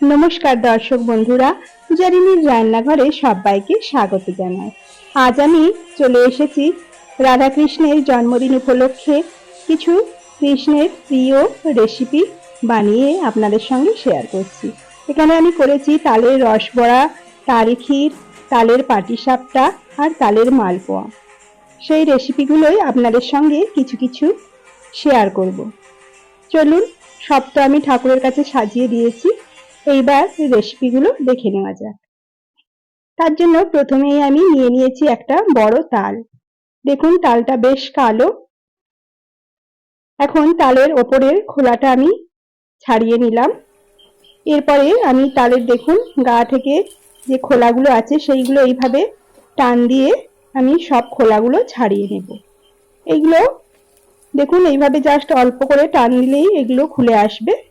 নমস্কার দর্শক বন্ধুরা পূজারিনীর রান্নাঘরে সবাইকে স্বাগত জানাই। আজ আমি চলে এসেছি রাধাকৃষ্ণের জন্মদিন উপলক্ষে কিছু কৃষ্ণের প্রিয় রেসিপি বানিয়ে আপনাদের সঙ্গে শেয়ার করছি। এখানে আমি করেছি তালের রসবড়া, তাল ক্ষীর, তালের পাটিসাপটা আর তালের মালপোয়া। সেই রেসিপিগুলোই আপনাদের সঙ্গে কিছু কিছু শেয়ার করব। চলুন সব তো আমি ঠাকুরের কাছে সাজিয়ে দিয়েছি। এইবার রেসিপিগুলো দেখে নেওয়া যাক। তার জন্য প্রথমেই আমি নিয়ে নিয়েছি একটা বড় তাল। দেখুন, তালটা বেশ কালো। এখন তালের ওপরের খোলাটা আমি ছাড়িয়ে নিলাম। এরপরে আমি তালের দেখুন, গা থেকে যে খোলাগুলো আছে সেইগুলো এইভাবে টান দিয়ে আমি সব খোলাগুলো ছাড়িয়ে নেব। এইগুলো দেখুন, এইভাবে জাস্ট অল্প করে টান দিলেই এগুলো খুলে আসবে।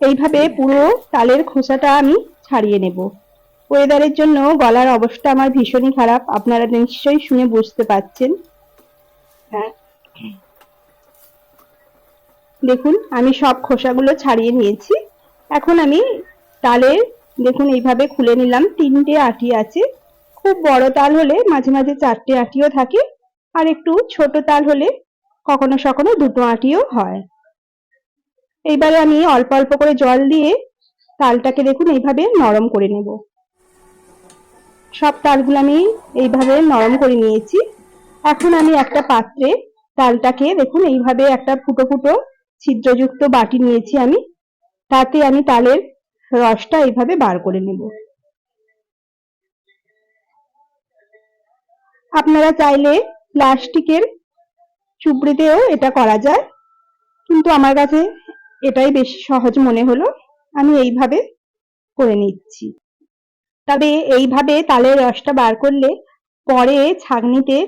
এইভাবে পুরো তালের খোসাটা আমি ছাড়িয়ে নেব। ওয়েদারের জন্য গলার অবস্থা আমার ভীষণই খারাপ। আপনারা নিশ্চয়ই শুনে বুঝতে পাচ্ছেন হ্যাঁ। দেখুন আমি সব খোসাগুলো ছাড়িয়ে নিয়েছি। এখন আমি তালের দেখুন এইভাবে খুলে নিলাম। তিনটে আটি আছে। খুব বড় তাল হলে মাঝে মাঝে চারটে আটিও থাকে। আর একটু ছোট তাল হলে কখনো সখনো দুটো আটিও হয়। এইবারে আমি অল্প অল্প করে জল দিয়ে তালটাকে দেখুন এইভাবে নরম করে নেব। সব তালগুলো আমি এইভাবে নরম করে নিয়েছি। এখন আমি একটা পাত্রে তালটাকে দেখুন এইভাবে একটা ফুটো ফুটো ছিদ্রযুক্ত বাটি নিয়েছি আমি। তাতে আমি তালের রসটা এইভাবে বার করে নেব। আপনারা চাইলে প্লাস্টিকের চুবড়িতেও এটা করা যায়। কিন্তু আমার কাছে এটাই বেশি সহজ মনে হলো। আমি এইভাবে করে নিচ্ছি। তবে এইভাবে তালের রসটা বার করলে পরে ছাঁকনিতে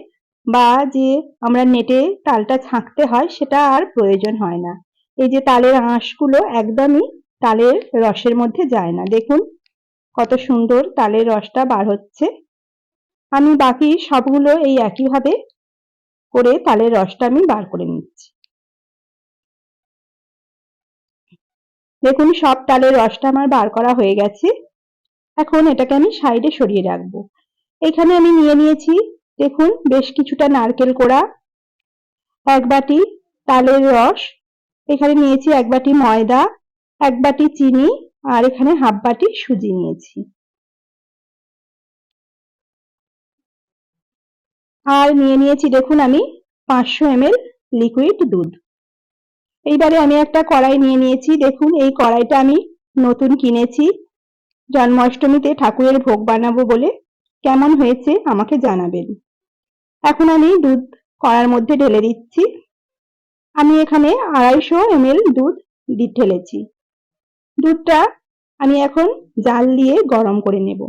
বা যে আমরা নেটে তালটা ছাঁকতে হয়, সেটা আর প্রয়োজন হয় না। এই যে তালের আঁশগুলো একদমই তালের রসের মধ্যে যায় না। দেখুন কত সুন্দর তালের রসটা বার হচ্ছে। আমি বাকি সবগুলো এই একইভাবে করে তালের রসটা আমি বার করে দেখুন, সব তালের রসটা আমার বার করা হয়ে গেছে। এখন এটাকে আমি সাইডে সরিয়ে রাখব। এখানে আমি নিয়ে নিয়েছি, দেখুন, বেশ কিছুটা নারকেল কোড়া, এক বাটি তালের রস, এখানে নিয়েছি এক বাটি ময়দা, এক বাটি চিনি, আর এখানে হাফ বাটি সুজি নিয়েছি। আর নিয়ে নিয়েছি, দেখুন, আমি পাঁচশো এম লিকুইড দুধ। এইবারে আমি একটা কড়াই নিয়ে নিয়েছি। দেখুন, এই কড়াইটা আমি নতুন কিনেছি। জন্মাষ্টমীতে ঠাকুরের ভোগ বানাবো বলে। কেমন হয়েছে আমাকে জানাবেন। এখন আমি দুধ কড়ার মধ্যে ঢেলে দিচ্ছি। আমি এখানে আড়াইশো এম দুধ ঢেলেছি। দুধটা আমি এখন জাল দিয়ে গরম করে নেব।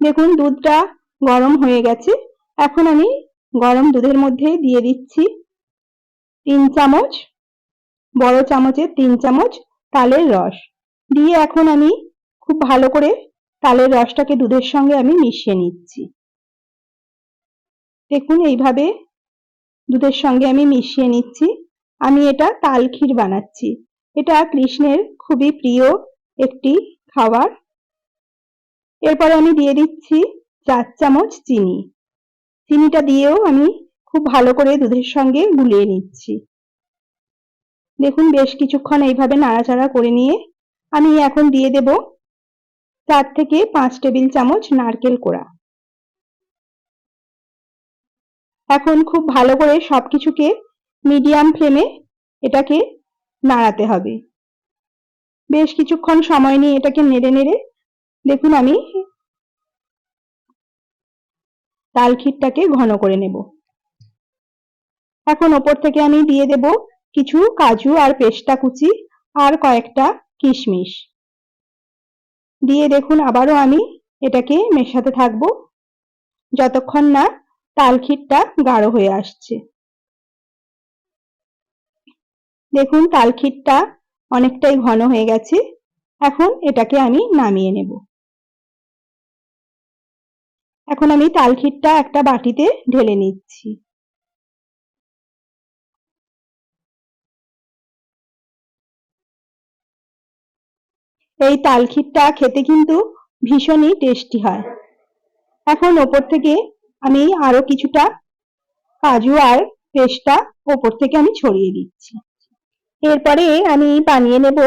দেখুন, দুধটা গরম হয়ে গেছে। এখন আমি গরম দুধের মধ্যে দিয়ে দিচ্ছি তিন চামচ, বড় চামচের তিন চামচ তালের রস। দিয়ে এখন আমি খুব ভালো করে তালের রসটাকে দুধের সঙ্গে আমি মিশিয়ে নিচ্ছি। দেখুন, এইভাবে দুধের সঙ্গে আমি মিশিয়ে নিচ্ছি। আমি এটা তাল ক্ষীর বানাচ্ছি। এটা কৃষ্ণের খুবই প্রিয় একটি খাবার। এরপরে আমি দিয়ে দিচ্ছি চার চামচ চিনি। চিনিটা দিয়েও আমি খুব ভালো করে দুধের সঙ্গে গুলিয়ে নিচ্ছি। দেখুন, বেশ কিছুক্ষণ এইভাবে নাড়াচাড়া করে নিয়ে আমি এখন দিয়ে দেব চার থেকে পাঁচ টেবিল চামচ নারকেল কোড়া। এখন খুব ভালো করে সবকিছুকে মিডিয়াম ফ্লেমে এটাকে নাড়াতে হবে। বেশ কিছুক্ষণ সময় নিয়ে এটাকে নেড়ে নেড়ে দেখুন, আমি তাল ক্ষীরটাকে ঘন করে নেব। এখন ওপর থেকে আমি দিয়ে দেব কিছু কাজু আর পেস্তা কুচি আর কয়েকটা কিশমিশ। দিয়ে দেখুন আবারও আমি এটাকে মেশাতে থাকব, যতক্ষণ না তাল ক্ষীরটা গাঢ় হয়ে আসছে। দেখুন তাল ক্ষীরটা অনেকটাই ঘন হয়ে গেছে, এখন এটাকে আমি নামিয়ে নেব। এখন আমি তালখিরটা একটা বাটিতে ঢেলে নিচ্ছি। এই তালখিরটা খেতে কিন্তু ভীষণই টেস্টি হয়। এখন ওপর থেকে আমি আরও কিছুটা কাজু আর পেস্টটা ওপর থেকে আমি ছড়িয়ে দিচ্ছি। এরপরে আমি বানিয়ে নেব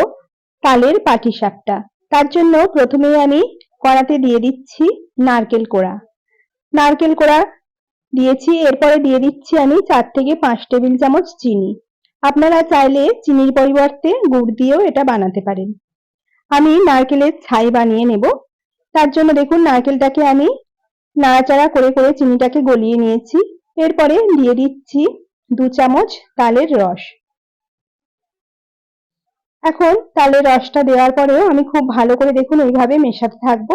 তালের পাটি শাকটা তার জন্য প্রথমেই আমি কড়াতে দিয়ে দিচ্ছি নারকেল কোড়া। নারকেল কোড়া দিয়েছি, এরপরে দিয়ে দিচ্ছি আমি চার থেকে পাঁচ টেবিল চামচ চিনি। আপনারা চাইলে চিনির পরিবর্তে গুড় দিয়েও এটা বানাতে পারেন। আমি নারকেলের ছাই বানিয়ে নেব। তার জন্য দেখুন নারকেলটাকে আমি নাড়াচাড়া করে করে চিনিটাকে গলিয়ে নিয়েছি। এরপরে দিয়ে দিচ্ছি দু চামচ তালের রস। এখন তালের রসটা দেওয়ার পরেও আমি খুব ভালো করে দেখুন এইভাবে মেশাতে থাকব।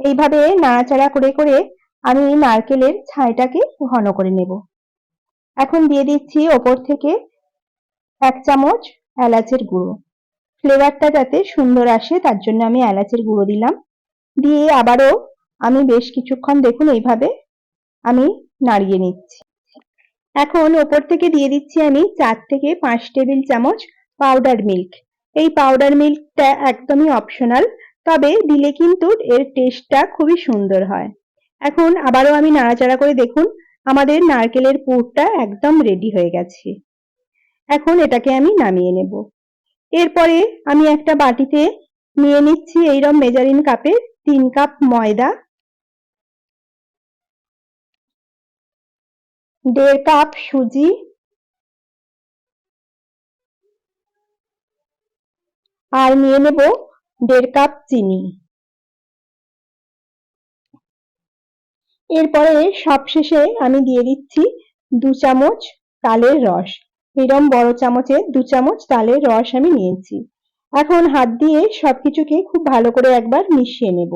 এইভাবে নাড়াচাড়া করে করে আমি নারকেলের ছাইটাকে ঘন করে নেব। এখন দিয়ে দিচ্ছি ওপর থেকে এক চামচ এলাচের গুঁড়ো। ফ্লেভারটা যাতে সুন্দর আসে, তার জন্য আমি এলাচের গুঁড়ো দিলাম। দিয়ে আবারও আমি বেশ কিছুক্ষণ দেখুন, এইভাবে আমি নাড়িয়ে নিচ্ছি। এখন ওপর থেকে দিয়ে দিচ্ছি আমি চার থেকে পাঁচ টেবিল চামচ পাউডার মিল্ক এই পাউডার মিল্কটা একদমই অপশনাল তবে দিলে কিন্তু এর টেস্টটা খুবই সুন্দর হয়। এখন আবারও আমি নাড়াচাড়া করে দেখুন, আমাদের নারকেলের পুরটা একদম রেডি হয়ে গেছে। এখন এটাকে আমি নামিয়ে নেব। এরপরে আমি একটা বাটিতে নিয়ে নিচ্ছি এইরকম মেজারিন কাপে তিন কাপ ময়দা, দেড় কাপ সুজি, আর নিয়ে নেব দেড় কাপ চিনি। এরপরে সবশেষে আমি দিয়ে দিচ্ছি দু চামচ তালের রস। এরম বড় চামচে দু চামচ তালের রস আমি নিয়েছি। এখন হাত দিয়ে সবকিছুকে খুব ভালো করে একবার মিশিয়ে নেব।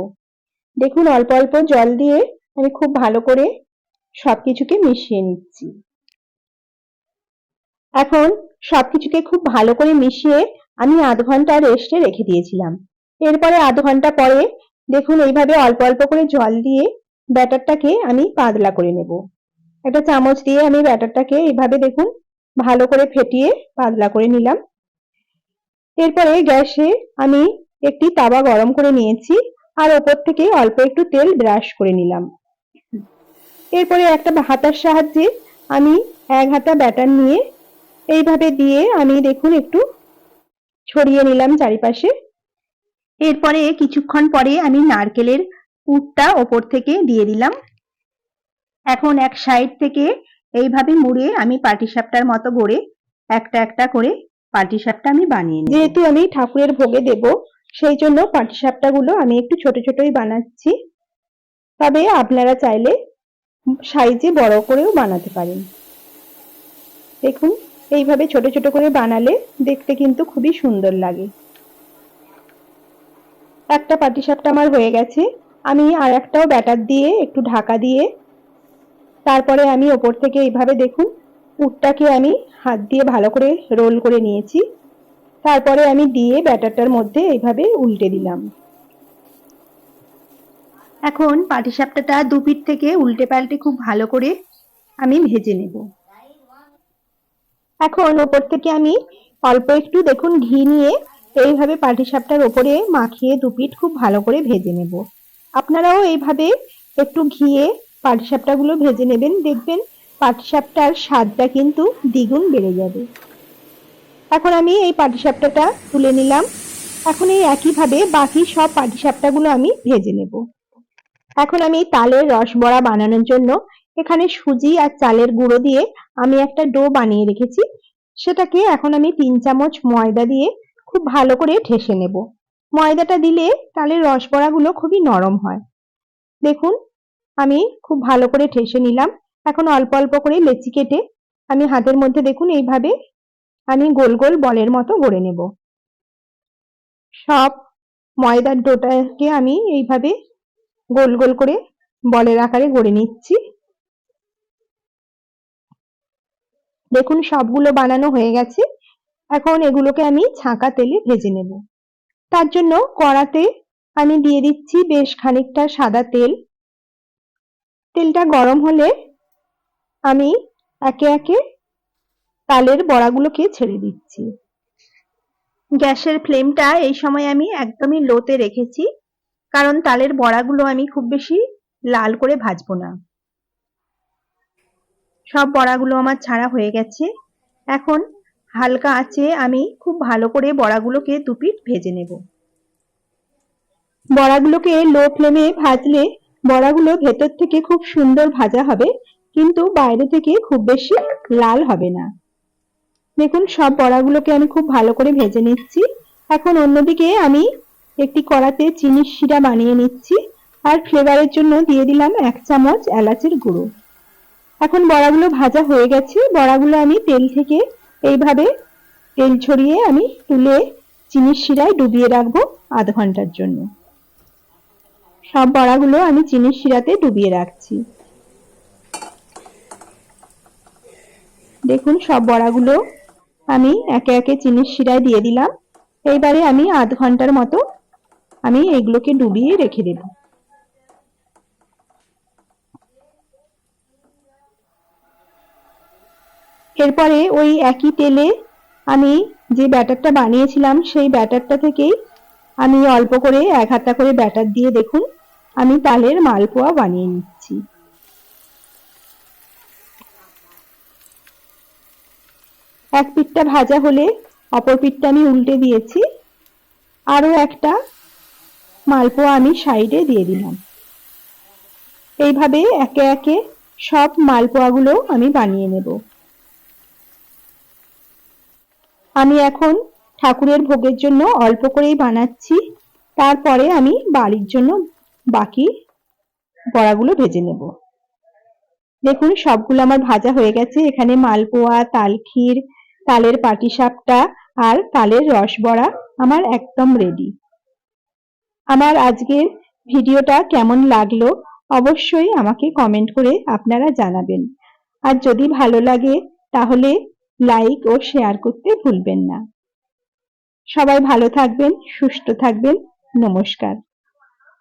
দেখুন, অল্প অল্প জল দিয়ে আমি খুব ভালো করে সবকিছুকে মিশিয়ে নিচ্ছি। এখন সবকিছুকে খুব ভালো করে মিশিয়ে আমি আধ ঘণ্টা রেস্টে রেখে দিয়েছিলাম। এরপরে আধ ঘণ্টা পরে দেখুন এইভাবে অল্প অল্প করে জল দিয়ে ব্যাটারটাকে আমি পাতলা করে নেব। একটা চামচ দিয়ে আমি ব্যাটারটাকে এইভাবে দেখুন ভালো করে ফেটিয়ে পাতলা করে নিলাম। এরপরে গ্যাসে আমি একটি তাওয়া গরম করে নিয়েছি আর ওপর থেকে অল্প একটু তেল ব্রাশ করে নিলাম। এরপরে একটা হাতার সাহায্যে আমি এক হাতা ব্যাটার নিয়ে এইভাবে দিয়ে আমি দেখুন একটু ছড়িয়ে নিলাম চারিপাশে। এরপরে কিছুক্ষণ পরে আমি নারকেলের পুরটা ওপর থেকে দিয়ে দিলাম। এখন এক সাইড থেকে এইভাবে মুড়ে আমি পাটিসাপটার মতো গড়ে একটা একটা করে পাটিসাপটা আমি বানিয়ে নিই যেহেতু আমি ঠাকুরের ভোগে দেব, সেই জন্য পাটিসাপটা গুলো আমি একটু ছোট ছোটই বানাচ্ছি। তবে আপনারা চাইলে সাইজে বড় করেও বানাতে পারেন। দেখুন, এইভাবে ছোট ছোট করে বানালে দেখতে কিন্তু খুবই সুন্দর লাগে। একটা পাটিসাপটা আমার হয়ে গেছে। আমি আর একটাও ব্যাটার দিয়ে, একটু ঢাকা দিয়ে। তারপরে আমি ওপর থেকে এইভাবে দেখুন পুরটাকে আমি হাত দিয়ে ভালো করে রোল করে নিয়েছি। তারপরে আমি দিয়ে ব্যাটারটার মধ্যে এইভাবে উল্টে দিলাম। এখন পাটিসাপটাটা দু পিঠ থেকে উল্টে পাল্টে খুব ভালো করে আমি ভেজে নেব। এখন ওপর থেকে আমি অল্প একটু দেখুন ঘি নিয়ে এইভাবে পাটিসাপটার ওপরে মাখিয়ে দু পিঠ খুব ভালো করে ভেজে নেব। আপনারাও এইভাবে একটু ঘিয়ে পাটিসাপটাগুলো ভেজে নেবেন। দেখবেন পাটিসাপটার স্বাদটা কিন্তু দ্বিগুণ বেড়ে যাবে। এখন আমি এই পাটিসাপটাটা তুলে নিলাম। এখন এই একইভাবে বাকি সব পাটিসাপটাগুলো আমি ভেজে নেব। এখন আমি তালের রসবড়া বানানোর জন্য এখানে সুজি আর চালের গুঁড়ো দিয়ে আমি একটা ডো বানিয়ে রেখেছি। সেটাকে এখন আমি তিন চামচ ময়দা দিয়ে খুব ভালো করে ঠেসে নেব। ময়দাটা দিলে তালের রসবড়াগুলো খুবই নরম হয়। দেখুন, আমি খুব ভালো করে ঠেসে নিলাম। এখন অল্প অল্প করে লেচি কেটে আমি হাতের মধ্যে দেখুন এইভাবে আমি গোল গোল বলের মতো গড়ে নেব। সব ময়দার ডোটাকে আমি এইভাবে গোল গোল করে বলের আকারে গড়ে নিচ্ছি। দেখুন, সবগুলো বানানো হয়ে গেছে। এখন এগুলোকে আমি ছাঁকা তেলে ভেজে নেব। তার জন্য কড়াতে আমি দিয়ে দিচ্ছি বেশ খানিকটা সাদা তেল। তেলটা গরম হলে আমি একে একে তালের বড়াগুলোকে ছেড়ে দিচ্ছি। গ্যাসের ফ্লেমটা এই সময় আমি একদমই লোতে রেখেছি, কারণ তালের বড়াগুলো আমি খুব বেশি লাল করে ভাজবো না। সব বড়াগুলো আমার ছাড়া হয়ে গেছে। এখন হালকা আঁচে আমি খুব ভালো করে বড়াগুলোকে দুপিট ভেজে নেব। বড়াগুলোকে লো ফ্লেমে ভাজলে বড়াগুলো ভেতর থেকে খুব সুন্দর ভাজা হবে, কিন্তু বাইরে থেকে খুব বেশি লাল হবে না। দেখুন, সব বড়াগুলোকে আমি খুব ভালো করে ভেজে নিচ্ছি। এখন অন্যদিকে আমি একটি কড়াতে চিনির শিরা বানিয়ে নিচ্ছি আর ফ্লেভারের জন্য দিয়ে দিলাম এক চামচ এলাচের গুঁড়ো। এখন বড়াগুলো ভাজা হয়ে গেছে। বড়াগুলো আমি তেল থেকে এইভাবে তেল ছড়িয়ে আমি তুলে চিনির শিরায় ডুবিয়ে রাখব আধ ঘণ্টার জন্য। সব বড়াগুলো আমি চিনির শিরাতে ডুবিয়ে রাখছি। দেখুন, সব বড়াগুলো আমি একে একে চিনির শিরায় দিয়ে দিলাম। এইবারে আমি আধ ঘণ্টার মতো আমি এগুলোকে ডুবিয়ে রেখে দেব। এরপরে ওই একই তেলে আমি যে ব্যাটারটা বানিয়েছিলাম, সেই ব্যাটারটা থেকেই আমি অল্প করে এক হাতা করে ব্যাটার দিয়ে দেখুন, আমি তালের মালপোয়া বানিয়ে নিচ্ছি। এক পিঠটা ভাজা হলে অপর পিঠটা আমি উল্টে দিয়েছি, আরও একটা মালপোয়া আমি সাইডে দিয়ে দিলাম। এইভাবে একে একে সব মালপোয়াগুলো আমি বানিয়ে নেব। আমি এখন ঠাকুরের ভোগের জন্য অল্প করেই বানাচ্ছি। তারপরে আমি বাড়ির জন্য বাকি বড়াগুলো ভেজে নেব। দেখুন, সবগুলো আমার ভাজা হয়ে গেছে। এখানে মালপোয়া তালক্ষীর তালের পাটিসাপটা আর তালের রসবড়া আমার একদম রেডি আমার আজকের ভিডিওটা কেমন লাগল অবশ্যই আমাকে কমেন্ট করে আপনারা জানাবেন। আর যদি ভালো লাগে, তাহলে লাইক ও শেয়ার করতে ভুলবেন না। সবাই ভালো থাকবেন সুস্থ থাকবেন। নমস্কার।